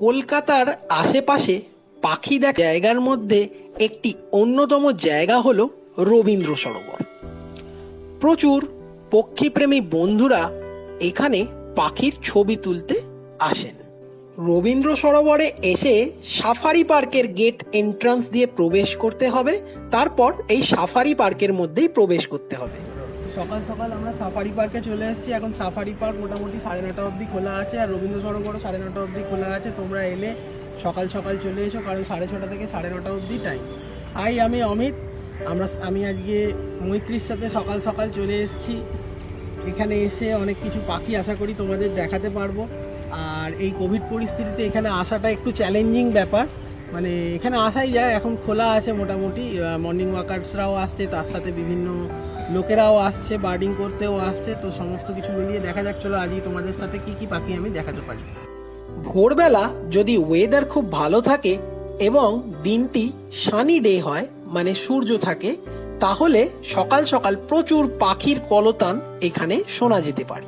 কলকাতার আশেপাশে পাখি দেখ জায়গার মধ্যে একটি অন্যতম জায়গা হলো রবীন্দ্র সরোবর। প্রচুর পক্ষীপ্রেমী বন্ধুরা এখানে পাখির ছবি তুলতে আসেন। রবীন্দ্র সরোবরে এসে সাফারি পার্কের গেট এন্ট্রান্স দিয়ে প্রবেশ করতে হবে, তারপর এই সাফারি পার্কের মধ্যেই প্রবেশ করতে হবে। সকাল সকাল আমরা সাফারি পার্কে চলে এসেছি। এখন সাফারি পার্ক মোটামুটি সাড়ে নটা অবধি খোলা আছে আর রবীন্দ্র সরোবরও সাড়ে নটা অবধি খোলা আছে। তোমরা এলে সকাল সকাল চলে এসো, কারণ সাড়ে ছটা থেকে সাড়ে নটা অবধি টাইম হাই আমি অমিত। আমরা আমি আজকে মৈত্রীর সাথে সকাল সকাল চলে এসেছি। এখানে এসে অনেক কিছু পাখি আশা করি তোমাদের দেখাতে পারব। আর এই কোভিড পরিস্থিতিতে এখানে আসাটা একটু চ্যালেঞ্জিং ব্যাপার। মানে এখানে আসাই যায়, এখন খোলা আছে মোটামুটি। মর্নিং ওয়াকার্সরাও আসছে, তার সাথে বিভিন্ন লোকেরাও আসছে, বার্ডিং করতেও আসছে, তো সমস্ত কিছু মিলিয়ে দেখা যাক, চলো আজকে তোমাদের সাথে কি কি পাখি আমি দেখাতে পারি। ভোরবেলা যদি ওয়েদার খুব ভালো থাকে এবং দিনটি সানি ডে হয় মানে সূর্য থাকে, তাহলে সকাল সকাল প্রচুর পাখির কলতান এখানে শোনা যেতে পারে।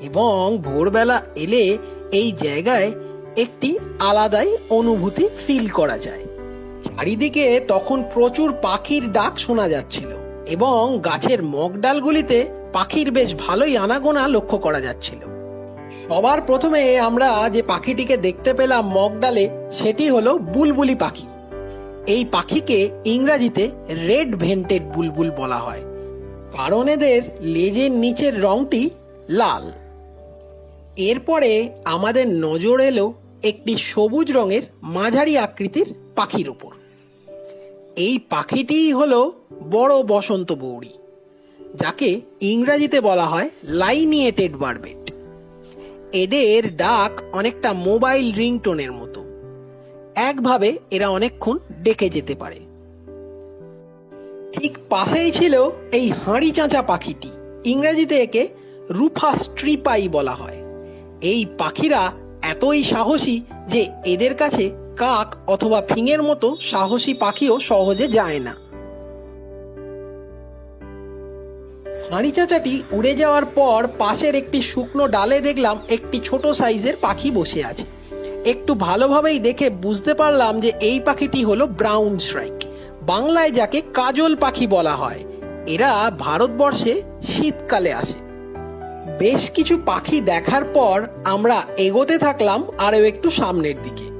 এবং ভোরবেলা এলে এই জায়গায় একটি আলাদাই অনুভূতি ফিল করা যায়। চারিদিকে তখন প্রচুর পাখির ডাক শোনা যাচ্ছিল। এবং গাছের মগডালগুলিতে পাখির বেশ ভালোই আনাগোনা লক্ষ্য করা যাচ্ছিল। সবার প্রথমে আমরা যে পাখিটিকে দেখতে পেলাম মগডালে সেটি হলো বুলবুলি পাখি। এই পাখিকে ইংরাজিতে রেড ভেন্টেড বুলবুল বলা হয়। কারণ এদের লেজের নিচের রংটি লাল। এরপরে আমাদের নজর এলো একটি সবুজ রঙের মাঝারি আকৃতির পাখির উপর। এই পাখিটিই হলো বড় বসন্ত বৌড়ি, যাকে ইংরাজিতে বলা হয় লাইনিয়েটেড বারবেট এদের ডাক অনেকটা মোবাইল রিংটোনের মতো। একভাবে এরা অনেকক্ষণ ডেকে যেতে পারে। ঠিক পাশেই ছিল এই হাঁড়ি চাঁচা পাখিটি, ইংরেজিতে একে রুফা স্ট্রিপাই বলা হয়। এই পাখিরা এতই সাহসী যে এদের কাছে কাক অথবা ফিঙের মতো সাহসী পাখিও সহজে যায় না। হাঁড়ি চাচাটি উড়ে যাওয়ার পর পাশের একটি শুকনো ডালে দেখলাম একটি ছোট সাইজের পাখি বসে আছে। একটু ভালোভাবেই দেখে বুঝতে পারলাম যে এই পাখিটি হলো ব্রাউন স্ট্রাইক বাংলায় যাকে কাজল পাখি বলা হয়। এরা ভারতবর্ষে শীতকালে আসে। বেশ কিছু পাখি দেখার পর আমরা এগোতে থাকলাম আরও একটু সামনের দিকে।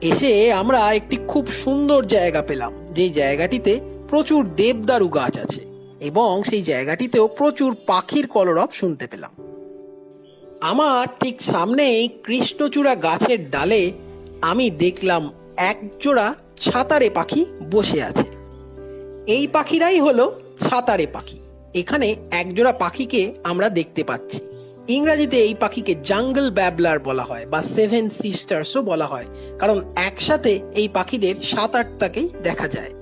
এসে আমরা একটি খুব সুন্দর জায়গা পেলাম, যেই জায়গাটিতে প্রচুর দেবদারু গাছ আছে এবং সেই জায়গাটিতেও প্রচুর পাখির কলরব শুনতে পেলাম। আমার ঠিক সামনেই কৃষ্ণচূড়া গাছের ডালে আমি দেখলাম এক জোড়া ছাতারে পাখি বসে আছে। এই পাখিরাই হলো ছাতারে পাখি। এখানে একজোড়া পাখিকে আমরা দেখতে পাচ্ছি। ইংরাজিতে এই পাখিকে জাঙ্গল ব্যাবলার বলা হয়, বা সেভেন সিস্টার্সও বলা হয়, কারণ একসাথে এই পাখিদের সাত আটটাকেই দেখা যায়।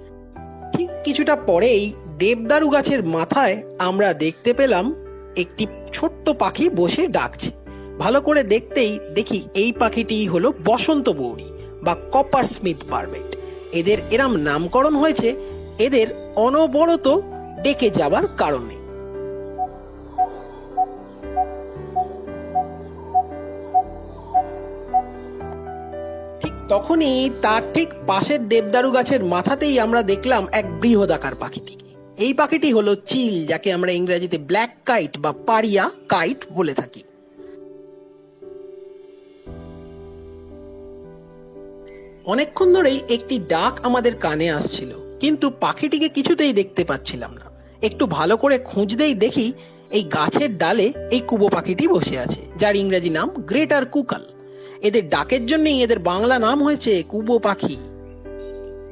ঠিক কিছুটা পরেই দেবদারু গাছের মাথায় আমরা দেখতে পেলাম একটি ছোট্ট পাখি বসে ডাকছে। ভালো করে দেখতেই দেখি এই পাখিটি হলো বসন্ত বৌড়ি, বা কপার স্মিথ বারবেট এদের এরাম নামকরণ হয়েছে, এদের অনবরত ডেকে যাবার কারণে। তখনই তার ঠিক পাশের দেবদারু গাছের মাথাতেই আমরা দেখলাম এক বৃহদাকার পাখিটিকে এই পাখিটি হলো চিল, যাকে আমরা ইংরেজিতে ব্ল্যাক কাইট বা পারিয়া কাইট বলে থাকি। অনেকক্ষণ ধরেই একটি ডাক আমাদের কানে আসছিল, কিন্তু পাখিটিকে কিছুতেই দেখতে পাচ্ছিলাম না। একটু ভালো করে খুঁজতেই দেখি এই গাছের ডালে এই কুবো পাখিটি বসে আছে, যার ইংরেজি নাম গ্রেটার কুকাল। এদের ডাকের জন্যই এদের বাংলা নাম হয়েছে কুবো পাখি।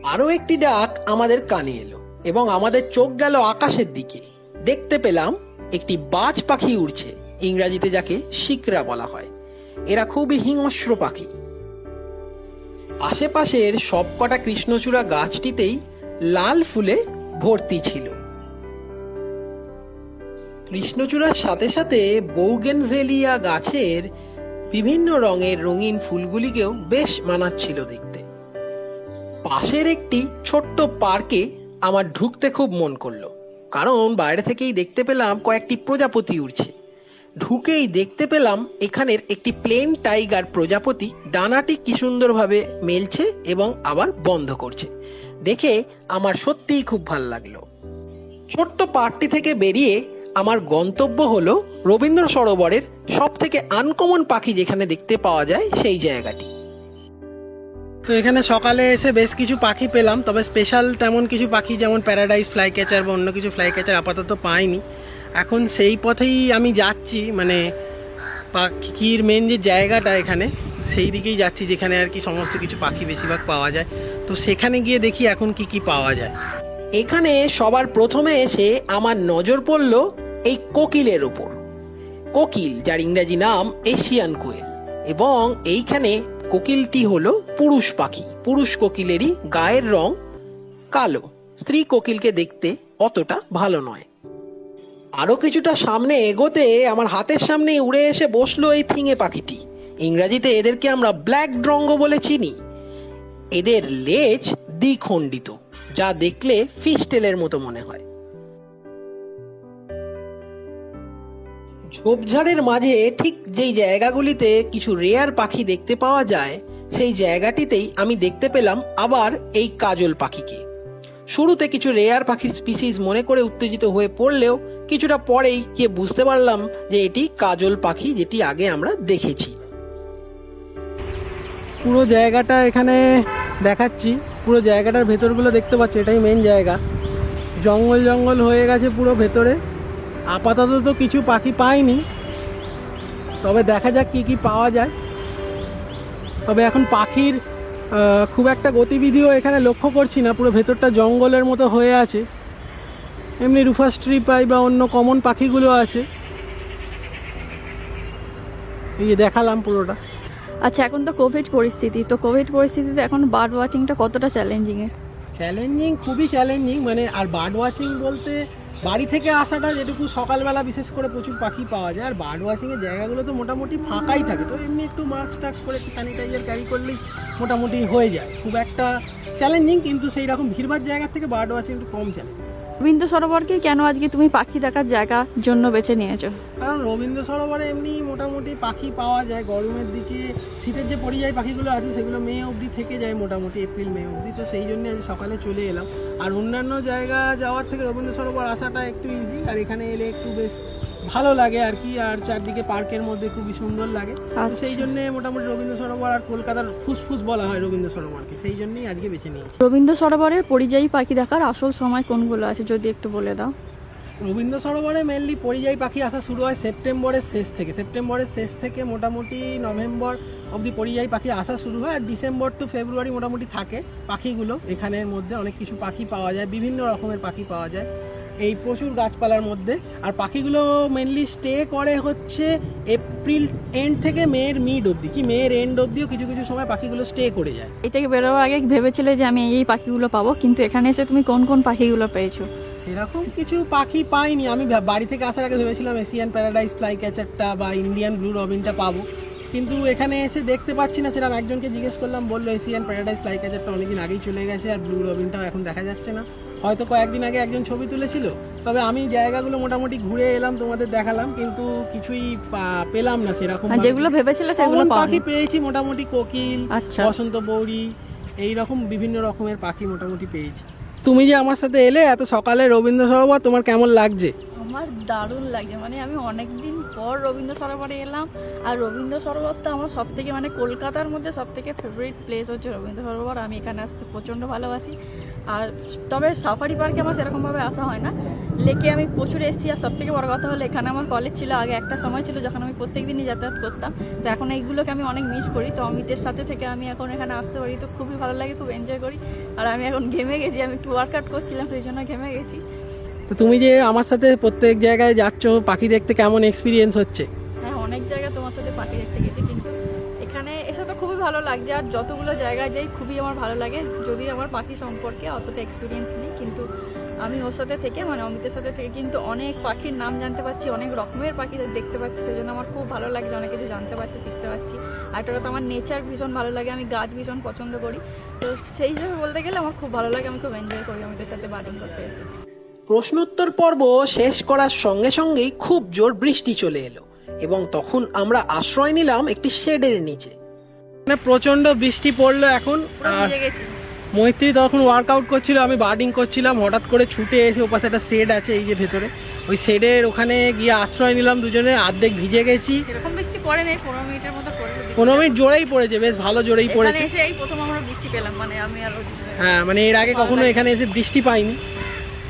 আরও একটি ডাক আমাদের কানে এলো এবং আমাদের চোখ গেল আকাশের দিকে। দেখতে পেলাম একটি বাজ পাখি উড়ছে, ইংরাজিতে যাকে শিকরা বলা হয়। এরা খুবই হিংস্র পাখি। আশেপাশের সবকটা কৃষ্ণচূড়া গাছটিতেই লাল ফুলে ভর্তি ছিল। কৃষ্ণচূড়ার সাথে সাথে বৌগেনভেলিয়া গাছের বিভিন্ন রঙের রঙিন ফুলগুলিকেও বেশ মানাচ্ছিল দেখতে। পাশের একটি ছোট্ট পার্কে আমার ঢুকতে খুব মন করল, কারণ বাইরে থেকেই দেখতে পেলাম কয়েকটি প্রজাপতি উড়ছে। ঢুকেই দেখতে পেলাম এখানের একটি প্লেন টাইগার প্রজাপতি ডানাটি কি সুন্দরভাবে মেলছে এবং আবার বন্ধ করছে। দেখে আমার সত্যিই খুব ভালো লাগল। ছোট্ট পার্কটি থেকে বেরিয়ে আমার গন্তব্য হল রবীন্দ্র সরোবরের সব থেকে আনকমন পাখি যেখানে দেখতে পাওয়া যায় সেই জায়গাটি। তো এখানে সকালে এসে বেশ কিছু পাখি পেলাম, তবে স্পেশাল তেমন কিছু পাখি যেমন প্যারাডাইস ফ্লাই ক্যাচার বা অন্য কিছু ফ্লাই ক্যাচার আপাতত পাইনি। এখন সেই পথেই আমি যাচ্ছি মানে পাখির মেন যে জায়গাটা এখানে, সেই দিকেই যাচ্ছি যেখানে আর কি সমস্ত কিছু পাখি বেশিরভাগ পাওয়া যায়। তো সেখানে গিয়ে দেখি এখন কি কি পাওয়া যায়। এখানে সবার প্রথমে এসে আমার নজর পড়ল এই কোকিলের ওপর কোকিল, যার ইংরেজি নাম এশিয়ান কোয়েল, এবং এইখানে কোকিলটি হলো পুরুষ পাখি। পুরুষ কোকিলেরই গায়ের রং কালো। স্ত্রী কোকিলকে দেখতে অতটা ভালো নয়। আরও কিছুটা সামনে এগোতে আমার হাতের সামনে উড়ে এসে বসল এই ফিঙে পাখিটি। ইংরাজিতে এদেরকে আমরা ব্ল্যাক ড্রঙ্গ বলে চিনি। এদের লেজ দ্বিখণ্ডিত। যা দেখলে ফিশ ফিস্টেলের মতো মনে হয়। ঝোপঝাড়ের মাঝে ঠিক যেই জায়গাগুলিতে কিছু রেয়ার পাখি দেখতে পাওয়া যায়, সেই জায়গাটিতেই আমি দেখতে পেলাম আবার এই কাজল পাখিকে। শুরুতে কিছু রেয়ার পাখির স্পিসিস মনে করে উত্তেজিত হয়ে পড়লেও কিছুটা পরেই গিয়ে বুঝতে পারলাম যে এটি কাজল পাখি যেটি আগে আমরা দেখেছি। পুরো জায়গাটা এখানে দেখাচ্ছি। পুরো জায়গাটার ভেতরগুলো দেখতে পাচ্ছি, এটাই মেন জায়গা। জঙ্গল জঙ্গল হয়ে গেছে পুরো ভেতরে। আপাতত তো কিছু পাখি পাইনি। তবে দেখা যাক কি কি পাওয়া যায়। তবে এখন পাখির খুব একটা গতিবিধিও এখানে লক্ষ্য করছি না। পুরো ভেতরটা জঙ্গলের মতো হয়ে আছে। এমনি রুফাস ট্রি পাই বা অন্য কমন পাখিগুলো আছে। এই যে দেখালাম পুরোটা। আচ্ছা এখন তো কোভিড পরিস্থিতি। তো কোভিড পরিস্থিতিতে এখন বার্ড ওয়াচিংটা কতটা চ্যালেঞ্জিং এর চ্যালেঞ্জিং খুবই চ্যালেঞ্জিং মানে আর বার্ড ওয়াচিং বলতে বাড়ি থেকে আসাটা যেটুকু সকালবেলা বিশেষ করে প্রচুর পাখি পাওয়া যায়, আর বার্ড ওয়াচিংয়ের জায়গাগুলো তো মোটামুটি ফাঁকাই থাকে। তো এমনি একটু মাস্ক টাক্স করে একটু স্যানিটাইজার ক্যারি করলেই মোটামুটি হয়ে যায়। খুব একটা চ্যালেঞ্জিং কিন্তু সেই রকম ভিড়ভাড় জায়গার থেকে বার্ড ওয়াচিং একটু কম চ্যালেঞ্জ রবীন্দ্র সরোবরকেই কেন আজকে তুমি পাখি দেখার জায়গার জন্য বেছে নিয়েছো? কারণ রবীন্দ্র সরোবরে এমনি মোটামুটি পাখি পাওয়া যায়, গরমের দিকে শীতের যে পরিযায়ী পাখিগুলো আছে সেগুলো মে অবধি থেকে যায় মোটামুটি, এপ্রিল, মে অবধি। তো সেই জন্য আজ সকালে চলে এলাম। আর অন্যান্য জায়গা যাওয়ার থেকে রবীন্দ্র সরোবর আসাটা একটু ইজি আর এখানে এলে একটু বেশ ভালো লাগে আর কি আর চারদিকে পার্কের মধ্যে খুবই সুন্দর লাগে। আচ্ছা। সেই জন্য মোটামুটি রবীন্দ্র সরোবর আর কলকাতার ফুসফুস বলা হয় রবীন্দ্র সরোবরকে সেই জন্যই আজকে বেছে নিয়েছি। রবীন্দ্র সরোবরের পরিযায়ী পাখি দেখার আসল সময় কোনগুলো আছে যদি একটু বলে দাও। রবীন্দ্র সরোবরে মেনলি পরিযায়ী পাখি আসা শুরু হয় সেপ্টেম্বরের শেষ থেকে। সেপ্টেম্বরের শেষ থেকে মোটামুটি নভেম্বর অবধি পরিযায়ী পাখি আসা শুরু হয় আর ডিসেম্বর টু ফেব্রুয়ারি মোটামুটি থাকে পাখিগুলো। এখানের মধ্যে অনেক কিছু পাখি পাওয়া যায় বিভিন্ন রকমের পাখি পাওয়া যায়। এই প্রচুর গাছপালার মধ্যে। আর পাখিগুলো মেনলি স্টে করে হচ্ছে এপ্রিল এন্ড থেকে মেয়ের মিড অবধি। কি মেয়ের এন্ড অবধিও কিছু কিছু সময় পাখিগুলো স্টে করে যায়। এই থেকে বেরোবার আগে ভেবেছিলে যে আমি এই পাখিগুলো পাবো কিন্তু এখানে এসে তুমি কোন কোন পাখিগুলো পেয়েছ? সেরকম কিছু পাখি পাইনি। আমি বাড়ি থেকে আসার আগে ভেবেছিলাম এশিয়ান প্যারাডাইস ফ্লাই ক্যাচারটা বা ইন্ডিয়ান ব্লু রবিনটা পাবো। কিন্তু এখানে এসে দেখতে পাচ্ছি না সেরকম একজনকে জিজ্ঞেস করলাম বলল এশিয়ান প্যারাডাইস ফ্লাই ক্যাচারটা অনেকদিন আগেই চলে গেছে আর ব্লু রবিনটাও এখন দেখা যাচ্ছে না। হয়তো কয়েকদিন আগে একজন ছবি তুলেছিল। তবে আমি জায়গাগুলো মোটামুটি ঘুরে এলাম তোমাদের দেখালাম কিন্তু কিছুই পা- পেলাম না সেরকম যেগুলো ভেবেছিলে সেগুলো পাখি পেয়েছি মোটামুটি কোকিল আচ্ছা। বসন্ত বৌরি এই রকম বিভিন্ন রকমের পাখি মোটামুটি পেয়েছি। তুমি যে আমার সাথে এলে এত সকালে রবীন্দ্র সরোবর তোমার কেমন লাগছে? আমার দারুণ লাগে মানে আমি অনেক দিন পর রবীন্দ্র সরোবরে এলাম আর রবীন্দ্র সরোবর তো আমার সব থেকে মানে কলকাতার মধ্যে সব থেকে ফেভারিট প্লেস হচ্ছে রবীন্দ্র সরোবর। আমি এখানে আসতে প্রচণ্ড ভালোবাসি। আর তবে সাফারি পার্কে আমার সেরকমভাবে আসা হয় না। লেকে আমি প্রচুর এসেছি আর সব থেকে বড় কথা হলো এখানে আমার কলেজ ছিল আগে একটা সময় ছিল যখন আমি প্রত্যেক দিনই যাতায়াত করতাম। তো এখন এইগুলোকে আমি অনেক মিস করি। তো অমিতের সাথে থেকে আমি এখন এখানে আসতে পারি। তো খুবই ভালো লাগে খুব এনজয় করি। আর আমি এখন ঘেমে গেছি আমি একটু ওয়ার্কআউট করছিলাম সেই জন্য ঘেমে গেছি। তো তুমি যে আমার সাথে প্রত্যেক জায়গায় যাচ্ছ পাখি দেখতে কেমন এক্সপিরিয়েন্স হচ্ছে? হ্যাঁ অনেক জায়গায় তোমার সাথে পাখি দেখতে ভালো লাগছে আর যতগুলো জায়গায় যাই খুবই আমার ভালো লাগে। যদি আমার পাখি সম্পর্কে অতটা এক্সপিরিয়েন্স নেই, কিন্তু আমি ওর সাথে থেকে মানে অমিতের সাথে থেকে কিন্তু অনেক পাখির নাম জানতে পারছি অনেক রকমের পাখি দেখতে পাচ্ছি, সেজন্য আমার খুব ভালো লাগছে, অনেক কিছু জানতে পারছি শিখতে পারছি আর একটা কথা, আমার নেচার ভীষণ ভালো লাগে, আমি গাছ ভীষণ পছন্দ করি। তো সেই হিসেবে বলতে গেলে আমার খুব ভালো লাগে, আমি খুব এনজয় করি অমিতের সাথে বার্ডিং করতে এসে। প্রশ্নোত্তর পর্ব শেষ করার সঙ্গে সঙ্গেই খুব জোর বৃষ্টি চলে এলো, এবং তখন আমরা আশ্রয় নিলাম একটি শেডের নিচে। মানে প্রচণ্ড বৃষ্টি পড়ল এখন আর মৈত্রী তখন ওয়ার্কআউট করছিল আমি বার্ডিং করছিলাম হঠাৎ করে ছুটে এসে ওপাশে একটা শেড আছে এই যে ভেতরে। ওই শেডের ওখানে গিয়ে আশ্রয় নিলাম দুজনে অর্ধেক ভিজে গেছি। সেরকম বৃষ্টি পড়ে নেই পনেরো মিনিটের মতো পনেরো মিনিট জোরেই পড়েছে বেশ ভালো জোরেই পড়েছে। এই প্রথম আমরা বৃষ্টি পেলাম মানে আমি আর হ্যাঁ মানে এর আগে কখনো এখানে এসে বৃষ্টি পাইনি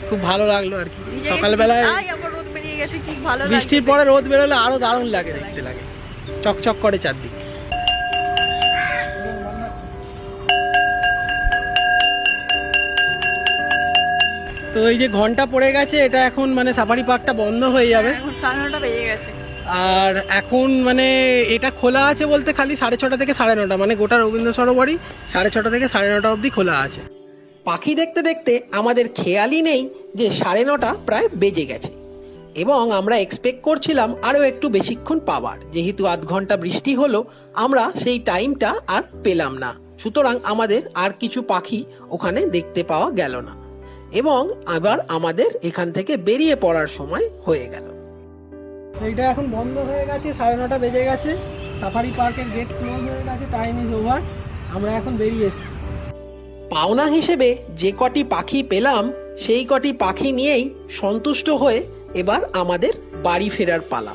খুব ভালো লাগল আর কি। সকালবেলায় বৃষ্টির পরে রোদ বেরোলে আরও দারুণ লাগে দেখতে লাগে। চকচক করে চারদিকে। তো এই যে ঘণ্টা পড়ে গেছে এটা এখন মানে সাফারি পার্কটা বন্ধ হয়ে যাবে। সাড়ে নটা বেজে গেছে। আর এখন মানে এটা খোলা আছে বলতে খালি সাড়ে ছটা থেকে সাড়ে নটা মানে গোটা রবীন্দ্র সরোবরই সাড়ে ছটা থেকে সাড়ে নটা অবধি খোলা আছে। পাখি দেখতে দেখতে আমাদের খেয়ালই নেই যে সাড়ে নটা প্রায় বেজে গেছে। এবং আমরা এক্সপেক্ট করছিলাম আরও একটু বেশিক্ষণ পাওয়ার। যেহেতু আধ ঘণ্টা বৃষ্টি হলো আমরা সেই টাইমটা আর পেলাম না। সুতরাং আমাদের আর কিছু পাখি ওখানে দেখতে পাওয়া গেল না। এবং আবার আমাদের এখান থেকে বেরিয়ে পড়ার সময় হয়ে গেল। এইটা এখন বন্ধ হয়ে গেছে সাড়ে নটা বেজে গেছে। সাফারি পার্কের গেট ক্লোজ হয়ে গেছে টাইম ইজ ওভার আমরা এখন বেরিয়ে এসেছি। পাওনা হিসেবে যে কটি পাখি পেলাম সেই কটি পাখি নিয়েই সন্তুষ্ট হয়ে এবার আমাদের বাড়ি ফেরার পালা।